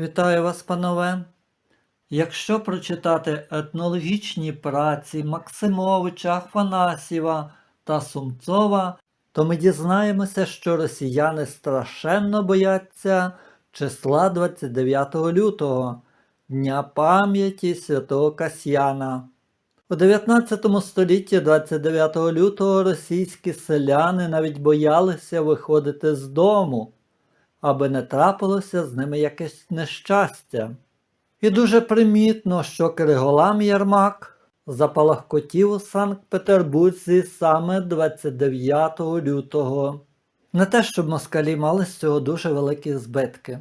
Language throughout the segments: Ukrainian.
Вітаю вас, панове. Якщо прочитати етнологічні праці Максимовича, Афанасьєва та Сумцова, то ми дізнаємося, що росіяни страшенно бояться числа 29 лютого, Дня пам'яті святого Касьяна. У 19 столітті 29 лютого російські селяни навіть боялися виходити з дому аби не трапилося з ними якесь нещастя. І дуже примітно, що Криголам Ярмак запалахкотів у Санкт-Петербурзі саме 29 лютого. Не те, щоб москалі мали з цього дуже великі збитки.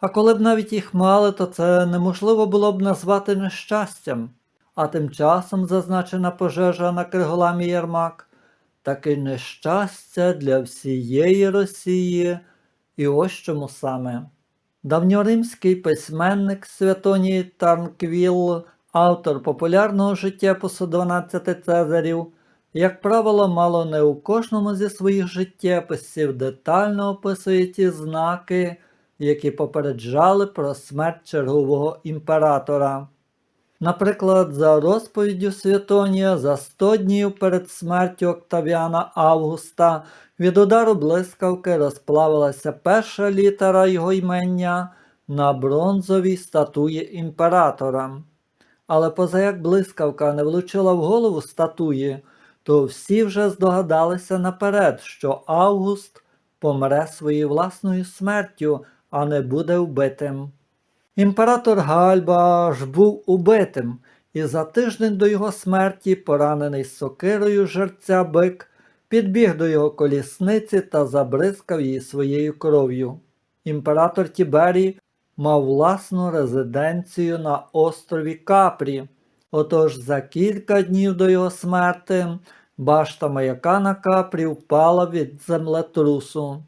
А коли б навіть їх мали, то це неможливо було б назвати нещастям. А тим часом зазначена пожежа на Криголамі Ярмак таки нещастя для всієї Росії. І ось чому саме. Давньоримський письменник Святоній Тарнквіл, автор популярного життєпису 12 Цезарів, як правило, мало не у кожному зі своїх життєписів детально описує ті знаки, які попереджали про смерть чергового імператора. Наприклад, за розповіддю Святонія за 100 днів перед смертю Октавіана Августа від удару блискавки розплавилася перша літера його ймення на бронзовій статуї імператора. Але позаяк блискавка не влучила в голову статуї, то всі вже здогадалися наперед, що Август помре своєю власною смертю, а не буде вбитим. Імператор Гальба ж був убитим, і за тиждень до його смерті, поранений сокирою жерця бик, підбіг до його колісниці та забризкав її своєю кров'ю. Імператор Тіберій мав власну резиденцію на острові Капрі. Отож за кілька днів до його смерти башта маяка на Капрі впала від землетрусу.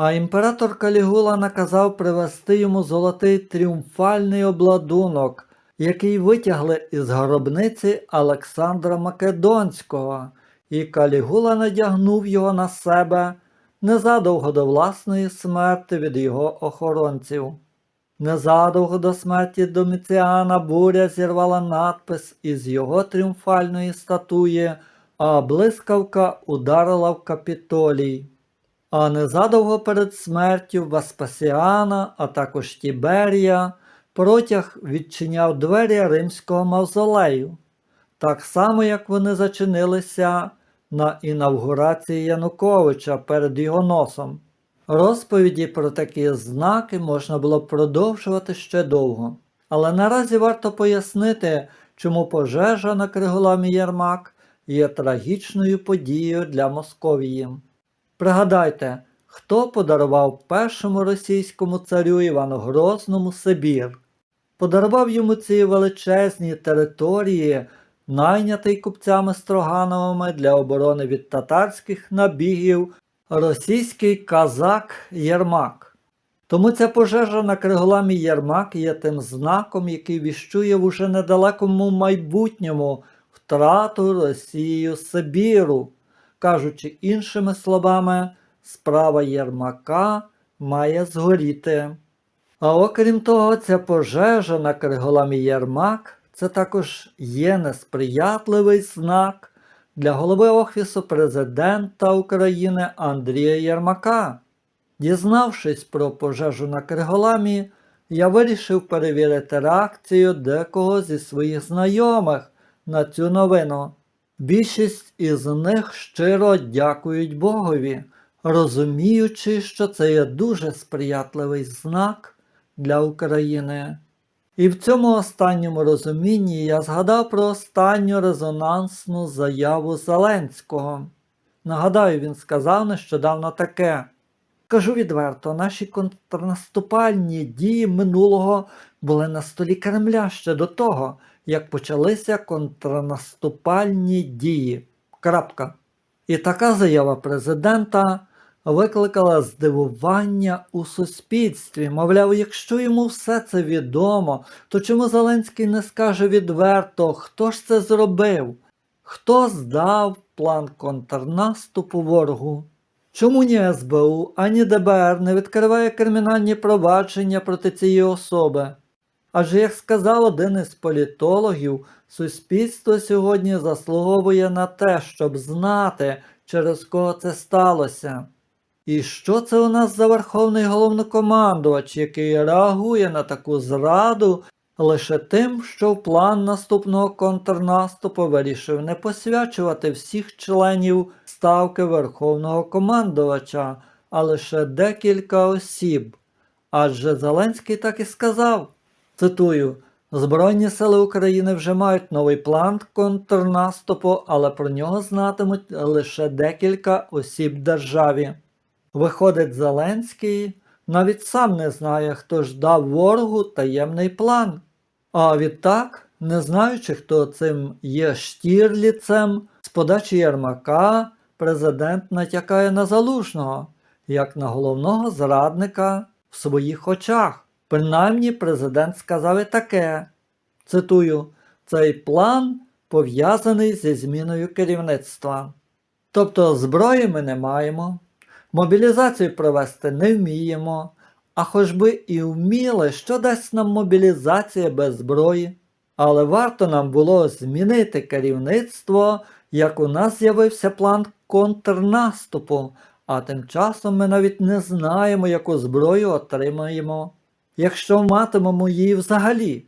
А імператор Калігула наказав привезти йому золотий тріумфальний обладунок, який витягли із гробниці Олександра Македонського, і Калігула надягнув його на себе незадовго до власної смерти від його охоронців. Незадовго до смерті Доміціана буря зірвала надпис із його тріумфальної статуї, а блискавка ударила в капітолій. А незадовго перед смертю Веспасіана, а також Тіберія, протяг відчиняв двері римського мавзолею, так само як вони зачинилися на інавгурації Януковича перед його носом. Розповіді про такі знаки можна було продовжувати ще довго, але наразі варто пояснити, чому пожежа на Криголамі Єрмак є трагічною подією для Московії. Пригадайте, хто подарував першому російському царю Івану Грозному Сибір, подарував йому ці величезні території, найнятий купцями Строгановими для оборони від татарських набігів російський казак Єрмак. Тому ця пожежа на Криголамі Єрмак є тим знаком, який віщує в уже недалекому майбутньому втрату Росією Сибіру. Кажучи іншими словами, справа Єрмака має згоріти. А окрім того, ця пожежа на Криголамі Єрмак це також є несприятливий знак для голови Офісу президента України Андрія Єрмака. Дізнавшись про пожежу на Криголамі, я вирішив перевірити реакцію декого зі своїх знайомих на цю новину. Більшість із них щиро дякують Богові, розуміючи, що це є дуже сприятливий знак для України. І в цьому останньому розумінні я згадав про останню резонансну заяву Зеленського. Нагадаю, він сказав нещодавно таке. Кажу відверто, наші контрнаступальні дії минулого були на столі Кремля ще до того, як почалися контрнаступальні дії. Крапка. І така заява президента викликала здивування у суспільстві. Мовляв, якщо йому все це відомо, то чому Зеленський не скаже відверто, хто ж це зробив? Хто здав план контрнаступу ворогу? Чому ні СБУ, ані ДБР не відкриває кримінальні провадження проти цієї особи? Адже, як сказав один із політологів, суспільство сьогодні заслуговує на те, щоб знати, через кого це сталося. І що це у нас за верховний головнокомандувач, який реагує на таку зраду лише тим, що в план наступного контрнаступу вирішив не посвячувати всіх членів ставки верховного командувача, а лише декілька осіб. Адже Зеленський так і сказав. Цитую: Збройні сили України вже мають новий план контрнаступу, але про нього знатимуть лише декілька осіб державі. Виходить, Зеленський навіть сам не знає, хто ж дав ворогу таємний план. А відтак, не знаючи, хто цим є штірліцем, з подачі Єрмака президент натякає на залужного, як на головного зрадника в своїх очах. Принаймні, президент сказав і таке. Цитую, цей план пов'язаний зі зміною керівництва. Тобто зброї ми не маємо, мобілізацію провести не вміємо, а хоч би і вміли, що дасть нам мобілізація без зброї. Але варто нам було змінити керівництво, як у нас з'явився план контрнаступу, а тим часом ми навіть не знаємо, яку зброю отримаємо, якщо матимемо її взагалі.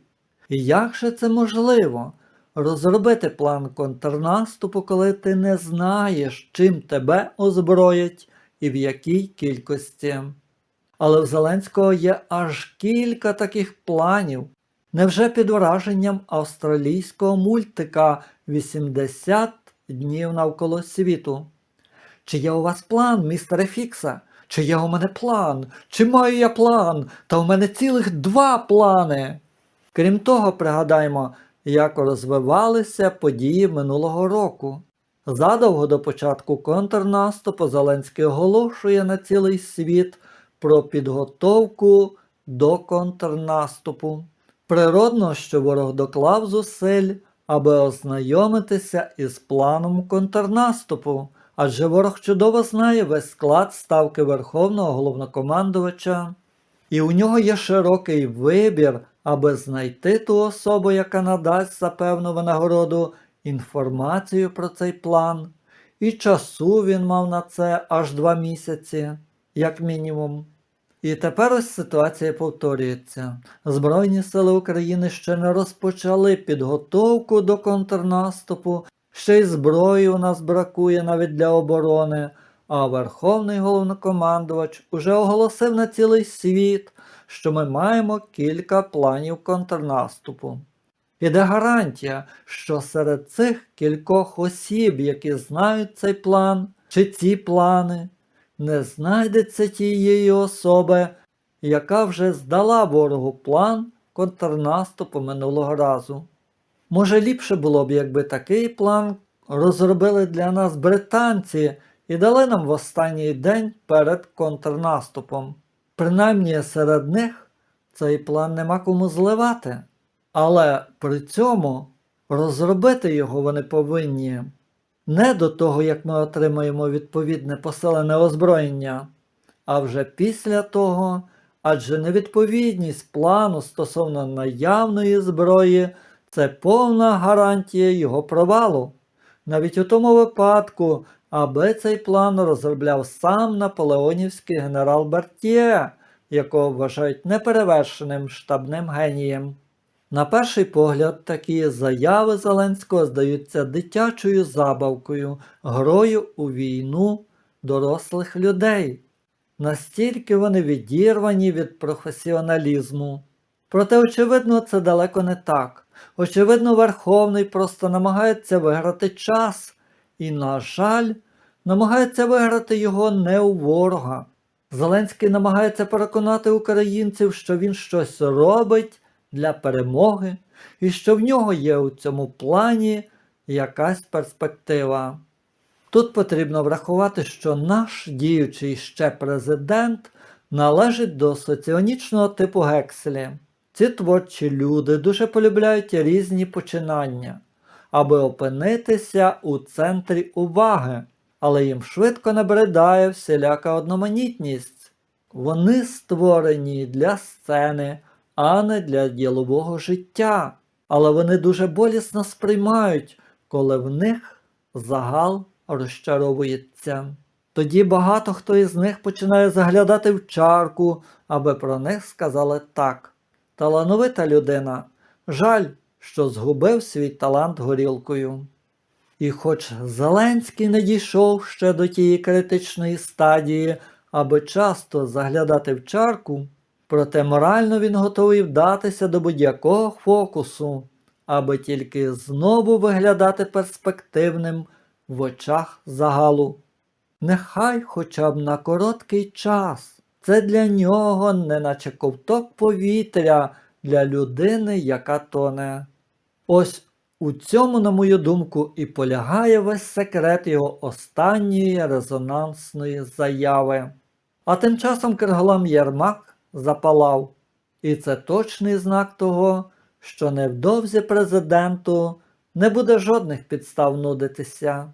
І як же це можливо? Розробити план контрнаступу, коли ти не знаєш, чим тебе озброять і в якій кількості. Але в Зеленського є аж кілька таких планів. Невже під враженням австралійського мультика 80 днів навколо світу? Чи є у вас план, містере Фікса? Чи є у мене план? Чи маю я план? Та у мене цілих два плани. Крім того, пригадаємо, як розвивалися події минулого року. Задовго до початку контрнаступу Зеленський оголошує на цілий світ про підготовку до контрнаступу. Природно, що ворог доклав зусиль, аби ознайомитися із планом контрнаступу, адже ворог чудово знає весь склад ставки Верховного головнокомандувача, і у нього є широкий вибір, аби знайти ту особу, яка надасть за певну винагороду інформацію про цей план. І часу він мав на це аж два місяці, як мінімум. І тепер ось ситуація повторюється. Збройні сили України ще не розпочали підготовку до контрнаступу, ще й зброї у нас бракує навіть для оборони, а Верховний головнокомандувач уже оголосив на цілий світ, що ми маємо кілька планів контрнаступу. І де гарантія, що серед цих кількох осіб, які знають цей план, чи ці плани, не знайдеться тієї особи, яка вже здала ворогу план контрнаступу минулого разу. Може, ліпше було б, якби такий план розробили для нас британці і дали нам в останній день перед контрнаступом. Принаймні серед них цей план нема кому зливати. Але при цьому розробити його вони повинні не до того, як ми отримаємо відповідне посилене озброєння, а вже після того, адже невідповідність плану стосовно наявної зброї це повна гарантія його провалу. Навіть у тому випадку, аби цей план розробляв сам наполеонівський генерал Бертє, якого вважають неперевершеним штабним генієм. На перший погляд, такі заяви Зеленського здаються дитячою забавкою, грою у війну дорослих людей. Настільки вони відірвані від професіоналізму. Проте, очевидно, це далеко не так. Очевидно, Верховний просто намагається виграти час і, на жаль, намагається виграти його не у ворога. Зеленський намагається переконати українців, що він щось робить для перемоги і що в нього є у цьому плані якась перспектива. Тут потрібно врахувати, що наш діючий ще президент належить до соціонічного типу Гекселі. Ці творчі люди дуже полюбляють різні починання, аби опинитися у центрі уваги, але їм швидко набридає всіляка одноманітність. Вони створені для сцени, а не для ділового життя. Але вони дуже болісно сприймають, коли в них загал розчаровується. Тоді багато хто із них починає заглядати в чарку, аби про них сказали так. Талановита людина. Жаль, що згубив свій талант горілкою. І хоч Зеленський не дійшов ще до тієї критичної стадії, аби часто заглядати в чарку, проте морально він готовий вдатися до будь-якого фокусу, аби тільки знову виглядати перспективним в очах загалу. Нехай хоча б на короткий час. Це для нього не наче ковток повітря для людини, яка тоне. Ось у цьому, на мою думку, і полягає весь секрет його останньої резонансної заяви. А тим часом Кирголам Єрмак запалав. І це точний знак того, що невдовзі президенту не буде жодних підстав нудитися.